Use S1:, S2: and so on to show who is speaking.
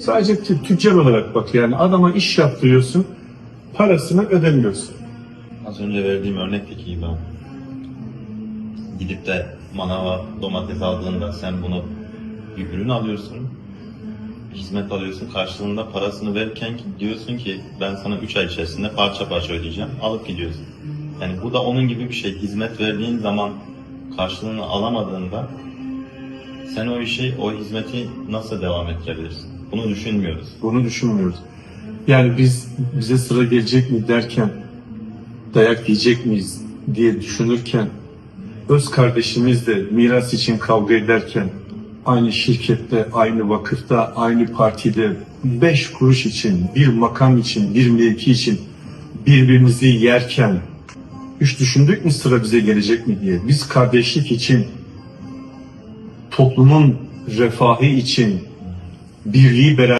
S1: Sadece tü- tüccar olarak bak yani adama iş yaptırıyorsun, parasını ödemiyorsun.
S2: Az önce verdiğim örnekteki gibi. Gidip de manava domates aldığında sen bunu bir ürün alıyorsun, hizmet alıyorsun, karşılığında parasını verirken diyorsun ki ben sana 3 ay içerisinde parça parça ödeyeceğim, alıp gidiyorsun. Yani bu da onun gibi bir şey. Hizmet verdiğin zaman karşılığını alamadığında sen o işi, o hizmeti nasıl devam ettirebilirsin? Bunu düşünmüyoruz.
S1: Bunu düşünmüyoruz. Yani biz bize sıra gelecek mi derken, dayak yiyecek miyiz diye düşünürken, öz kardeşimizle miras için kavga ederken, aynı şirkette, aynı vakıfta, aynı partide beş kuruş için, bir makam için, bir mevki için birbirimizi yerken, hiç düşündük mü sıra bize gelecek mi diye. Biz kardeşlik için, toplumun refahı için, Billy